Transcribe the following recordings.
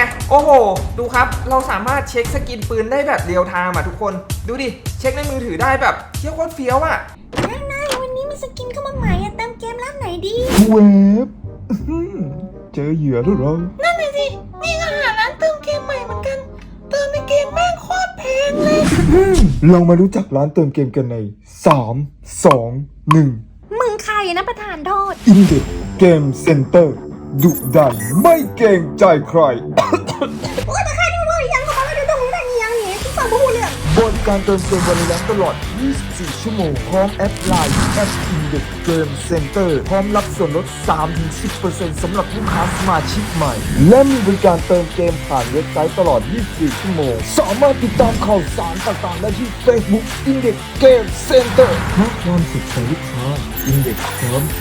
ไง โอ้โห ดูครับ เราสามารถเช็คสกินปืนได้แบบเรียลไทม์อะทุกคน ดูดิ เช็คในมือถือได้แบบเที่ยวโคตรเฟี้ยวอะนายนายวันนี้มีสกินเข้ามาใหม่อะเติมเกมร้านไหนดี เวฟอื้อหือเจอเหยื่อแล้วเหรอนั่นน่ะสินี่ก็หาร้านเติมเกมใหม่เหมือนกัน เติมในเกมแม่งโคตรแพงเลยลองมารู้จักร้านเติมเกมกันใน 3 2 1 มึงใครนะประธานโทษอินเด็กเกมเซ็นเตอร์ ดุดันไม่เกรงใจใคร โอ้ยแต่ใครที่ว่ายังเข้ามาแล้วเดี๋ยวต้องรู้ได้ยังเนี่ยที่ฟังผู้เรื่องบริการเติมเกมวันละตลอด 24 ชั่วโมง พร้อมแอปไลน์แอปอินเด็กเกมเซ็นเตอร์ พร้อมรับส่วนลด 3-10%สำหรับลูกค้าสมาชิกใหม่ และมีบริการเติมเกมผ่านเว็บไซต์ตลอด 24 ชั่วโมง สามารถติดตามข่าวสารต่างๆ ได้ที่ Facebook Index Game Center เพราะความสุขของลูกค้า Index พร้อมเ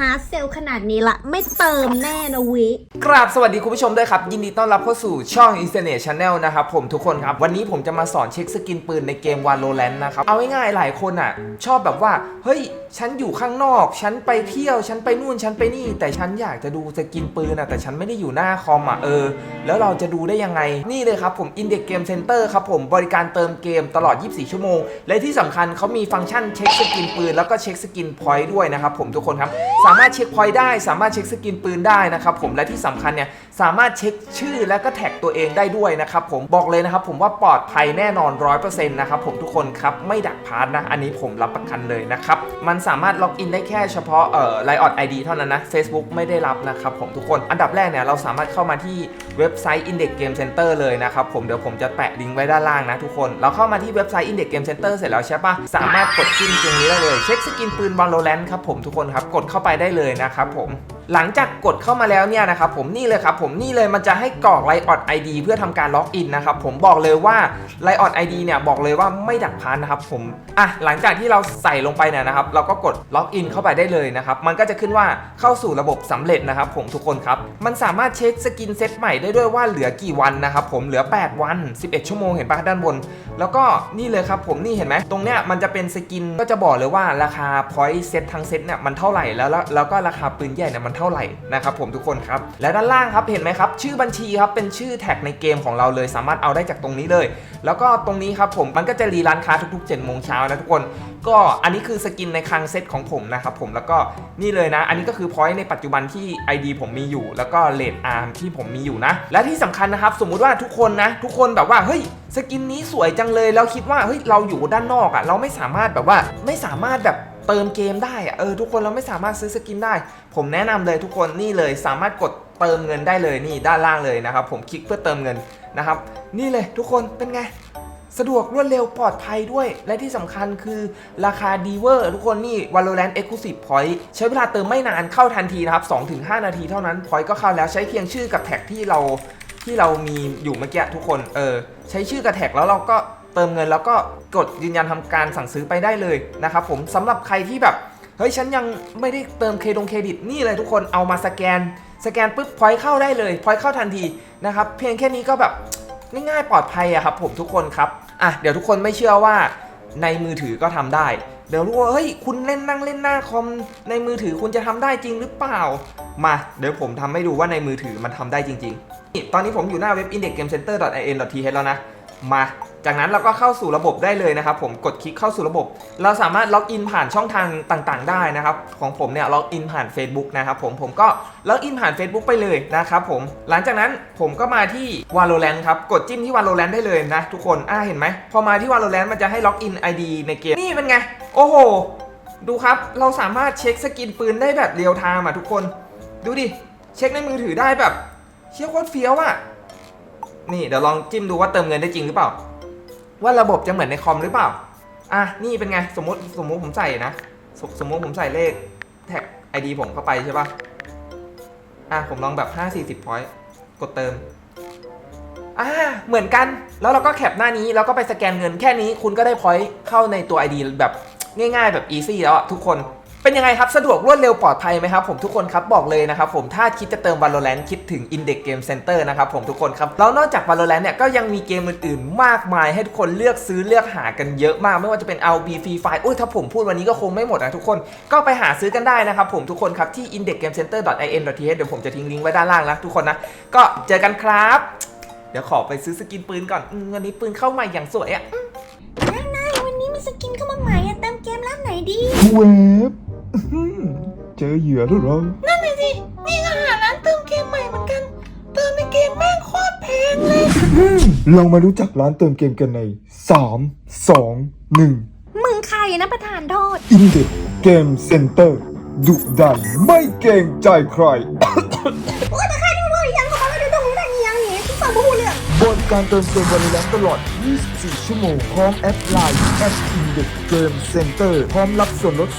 ปย์หาเซลขนาดนี้ละ ไม่เติมแน่นะวิ กราบสวัสดีคุณผู้ชมด้วยครับ ยินดีต้อนรับเข้าสู่ช่อง i n t e r n e t Channel นะครับผมทุกคนครับ วันนี้ผมจะมาสอนเช็คสกินปืนในเกม Valorant นะครับ เอาง่ายๆหลายคนอะ ชอบแบบว่า เฮ้ย ฉันอยู่ข้างนอก ฉันไปเที่ยว ฉันไปนู่น ฉันไปนี่ แต่ฉันอยากจะดูสกินปืนอะ แต่ฉันไม่ได้อยู่หน้าคอมอะเออ แล้วเราจะดูได้ยังไง นี่เลยครับผม Index Game Center ครับผม บริการเติมเกมตลอด 24 ชั่วโมง และที่สำคัญเขามีฟังก์ชันเช็คสกินปืนแล้วก็เช็คสกินพอยต์ด้วยนะครับผมทุกคนครับสามารถเช็คพอยต์ได้ สามารถเช็คสกินปืนได้นะครับผมและที่สำคัญเนี่ยสามารถเช็คชื่อและก็แท็กตัวเองได้ด้วยนะครับผมบอกเลยนะครับผมว่าปลอดภัยแน่นอน 100%นะครับผมทุกคนครับไม่ดักพาร์ทนะอันนี้ผมรับประกันเลยนะครับมันสามารถล็อกอินได้แค่เฉพาะเอ่อไลออดไอดีเท่านั้นนะ Facebook ไม่ได้รับนะครับผมทุกคนอันดับแรกเนี่ยเราสามารถเข้ามาที่เว็บไซต์ Index Game Center เลยนะครับผมเดี๋ยวผมจะแปะลิงก์ไว้ด้านล่างนะทุกคน เราเข้ามาที่เว็บไซต์ Index Game Center เสร็จแล้วใช่ปะสามารถกดจิ้มตรงนี้ได้เลยเช็คสกินปืน Valorant ครับผมทุกคนครับกดเข้าไปได้เลยนะครับผม หลังจากกดเข้ามาแล้วเนี่ยนะครับผมนี่เลยครับผมนี่เลยมันจะให้กรอกไลออด ID เพื่อทำการล็อกอินนะครับผมบอกเลยว่าไลออด ID เนี่ยบอกเลยว่าไม่ดักพานนะครับผมอะหลังจากที่เราใส่ลงไปเนี่ยนะครับ เราก็กดล็อกอินเข้าไปได้เลยนะครับมันก็จะขึ้นว่าเข้าสู่ระบบสำเร็จนะครับผมทุกคนครับมันสามารถเช็คสกินเซตใหม่ได้ด้วยว่าเหลือกี่วันนะครับผมเหลือ 8 วัน 11 ชั่วโมงเห็นปะด้านบน แล้วก็นี่เลยครับผมนี่เห็นไหมตรงเนี้ยมันจะเป็นสกินก็จะบอกเลยว่าราคาพอยต์เซตทั้งเซตเนี่ยมันเท่าไหร่แล้วแล้วแล้วก็ราคาปืนใหญ่เนี่ยมันเท่าไหร่นะครับผมทุกคนครับและด้านล่างครับเห็นไหมครับชื่อบัญชีครับเป็นชื่อแท็กในเกมของเราเลย สามารถเอาได้จากตรงนี้เลย แล้วก็ตรงนี้ครับผมมันก็จะรีร้านค้าทุกๆ7จ็ดโมงเช้านะทุกคน ก็อันนี้คือสกินในคลังเซตของผมนะครับผมแล้วก็นี่เลยนะ อันนี้ก็คือพอยต์ในปัจจุบันที่ ID ผมมีอยู่ แล้วก็เลดอาร์มที่ผมมีอยู่นะ และที่สำคัญนะครับสมมุติว่าทุกคนนะ ทุกคนแบบว่าเฮ้ยสกินนี้สวยจังเลยแล้วคิดว่าเฮ้ยเราอยู่ด้านนอกอะ่ะเราไม่สามารถแบบว่าไม่สามารถแบบ เติมเกมได้อะเออทุกคนเราไม่สามารถซื้อสกินได้ ผมแนะนำเลยทุกคนนี่เลยสามารถกดเติมเงินได้เลยนี่ด้านล่างเลยนะครับ ผมคลิกเพื่อเติมเงินนะครับ นี่เลยทุกคนเป็นไงสะดวกรวดเร็วปลอดภัยด้วย และที่สำคัญคือราคาดีเวอร์ทุกคนนี่ Valorant Exclusive Point ใช้เวลาเติมไม่นานเข้าทันทีนะครับ 2-5 นาทีเท่านั้น Point ก็เข้าแล้วใช้เพียงชื่อกับแท็กที่เราที่เรามีอยู่เมื่อกี้ทุกคน เออ ใช้ชื่อกับแท็กแล้วเราก็ เติมเงินแล้วก็กดยืนยันทำการสั่งซื้อไปได้เลยนะครับผมสำหรับใครที่แบบเฮ้ยฉันยังไม่ได้เติมเครดงเครดิตนี่เลยทุกคนเอามาสแกน สแกนปุ๊บพอยเข้าได้เลยพอยเข้าทันทีนะครับเพียงแค่นี้ก็แบบง่ายๆปลอดภัยอะครับผมทุกคนครับอะเดี๋ยวทุกคนไม่เชื่อว่าในมือถือก็ทำได้ เดี๋ยวรู้ว่าเฮ้ยคุณเล่นนั่งเล่นหน้าคอมในมือถือคุณจะทำได้จริงหรือเปล่า มาเดี๋ยวผมทำให้ดูว่าในมือถือมันทำได้จริงๆตอนนี้ผมอยู่หน้าเว็บ indexgamecenter.in.th แล้วนะ มา จากนั้นเราก็เข้าสู่ระบบได้เลยนะครับ ผมกดคลิกเข้าสู่ระบบ เราสามารถล็อกอินผ่านช่องทางต่างๆ ได้นะครับ ของผมเนี่ยล็อกอินผ่าน Facebook นะครับผมผมก็ล็อกอินผ่าน Facebook ไปเลยนะครับผมหลังจากนั้นผมก็มาที่ Valorant ครับกดจิ้มที่ Valorant ได้เลยนะทุกคนอ่าเห็นไหมพอมาที่ Valorant มันจะให้ล็อกอิน ID ในเกมนี่เป็นไง โอ้โหดูครับ เราสามารถเช็คสกินปืนได้แบบเรียลไทม์อะทุกคน ดูดิ เช็คในมือถือได้แบบ เชี่ยโคตรเฟี้ยวอะ นี่เดี๋ยวลองจิ้มดูว่าเติมเงินได้จริงหรือเปล่า ว่าระบบจะเหมือนในคอมหรือเปล่า อะนี่เป็นไงสมมติสมมติผมใส่นะสสมมติผมใส่เลขแท็ก ID ผมเข้าไปใช่ปะอะผมลองแบบ 5 40 point กดเติม อ่าเหมือนกัน แล้วเราก็แคปหน้านี้แล้วก็ไปสแกนเงินแค่นี้คุณก็ได้ point เข้าในตัว ID แบบง่ายๆแบบ easy แล้วทุกคน เป็นยังไงครับ สะดวกรวดเร็วปลอดภัยไหมครับผมทุกคนครับบอกเลยนะครับผมถ้าคิดจะเติม Valorant คิดถึง Index Game Center นะครับผมทุกคนครับ แล้วนอกจาก Valorant เนี่ยก็ยังมีเกมอื่นๆ มากมาย ให้ทุกคนเลือกซื้อเลือกหากันเยอะมาก ไม่ว่าจะเป็น LB Free Fire อุ้ยถ้าผมพูดวันนี้ก็คงไม่หมดนะทุกคนก็ไปหาซื้อกันได้นะครับผมทุกคนครับที่ indexgamecenter.in.th เดี๋ยวผมจะทิ้งลิงก์ไว้ด้านล่างนะทุกคนนะก็เจอกันครับ เดี๋ยวขอไปซื้อสกินปืนก่อนอืมวันนี้ปืนเข้าใหม่อย่างสวยอะ นายนายวันนี้มีสกินเข้ามาใหม่อะเติมเกมร้านไหนดี เวฟอื้อหือ เจอเหยื่อแล้วเหรอนั่นเลยสินี่ก็หาร้านเติมเกมใหม่เหมือนกัน เติมในเกมแม่งโคตรแพงเลย เรามารู้จักร้านเติมเกมกันใน 3 2 1 มึงใครนะประธานโทษ Index Game Center ดุดันไม่เกรงใจใครโอ้ยแต่ใคร การเติมเกมบริการตลอด 24 ชั่วโมง พร้อมแอดไลน์แอปอินเด Index Game Center พร้อมรับส่วนลด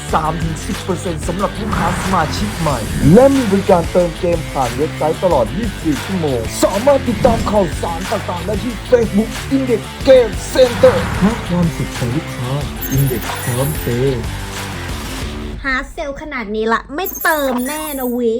3-10%สำหรับลูกค้าสมาชิกใหม่ และมีบริการเติมเกมผ่านเว็บไซต์ตลอด 24 ชั่วโมง สามารถติดตามข่าวสารต่างๆได้ที่ Facebook Index Game Center เพราะความสุขของลูกค้า Index พร้อมเปย์หาเซลขนาดนี้ละ ไม่เติมแน่นะวิ